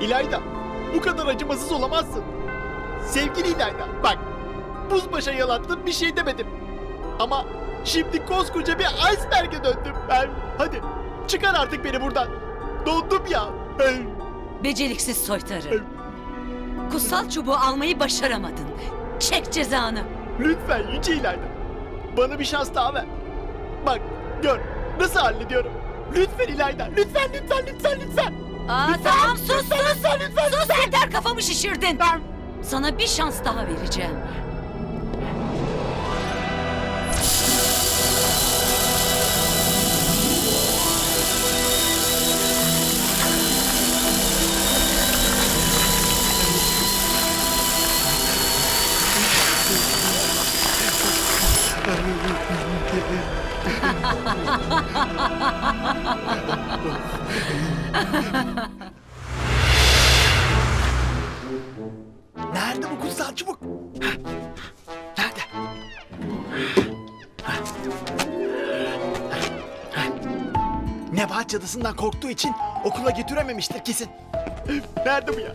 İlayda, bu kadar acımasız olamazsın. Sevgili İlayda, bak. Buzbaşa yalattım bir şey demedim. Ama şimdi koskoca bir iceberg'e döndüm ben. Hadi çıkar artık beni buradan. Dondum ya. Beceriksiz soytarı. Kutsal çubuğu almayı başaramadın. Çek cezanı. Lütfen Yüce İlayda. Bana bir şans daha ver. Bak gör nasıl hallediyorum. Lütfen İlayda. Lütfen lütfen lütfen lütfen. Aa tamam sus lütfen, sus. lütfen, lütfen, sus yeter kafamı şişirdin. Sana bir şans daha vereceğim. Nerede bu kutsal çubuk? Nerede? Nebahat cadısından korktuğu için okula götürememiştir kesin. Nerede bu ya?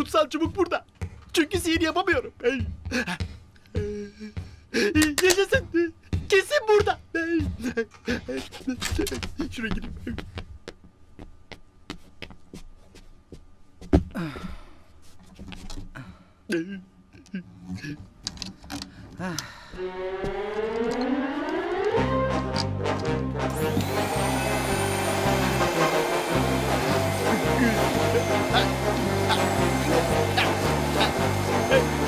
Kutsal çubuk burada. Çünkü sihir yapamıyorum. Yaşasın. Kesin burada. Şuraya gireyim. Nerede bu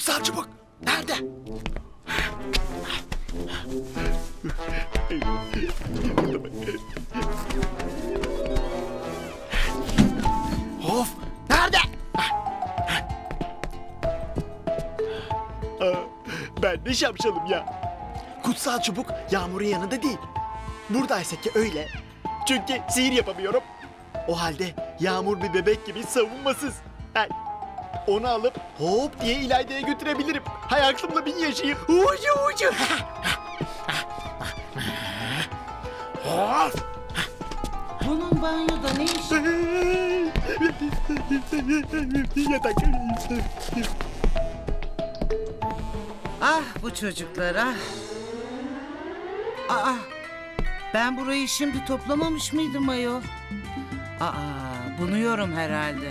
kutsal çubuk? Nerede? Of! Nerede? Ben de şapşalım ya. Kutsal çubuk Yağmur'un yanında değil. Buradaysa ki öyle. Çünkü sihir yapamıyorum. O halde Yağmur bir bebek gibi savunmasız. Ay, onu alıp hop diye İlayda'ya götürebilirim. Hay aklımla bin yaşayayım. Ucu ucu. Of! Bunun banyoda ne işi? Yatak. Ah bu çocuklar ah. Aa, ben burayı şimdi toplamamış mıydım ayol? Aa, bunuyorum herhalde.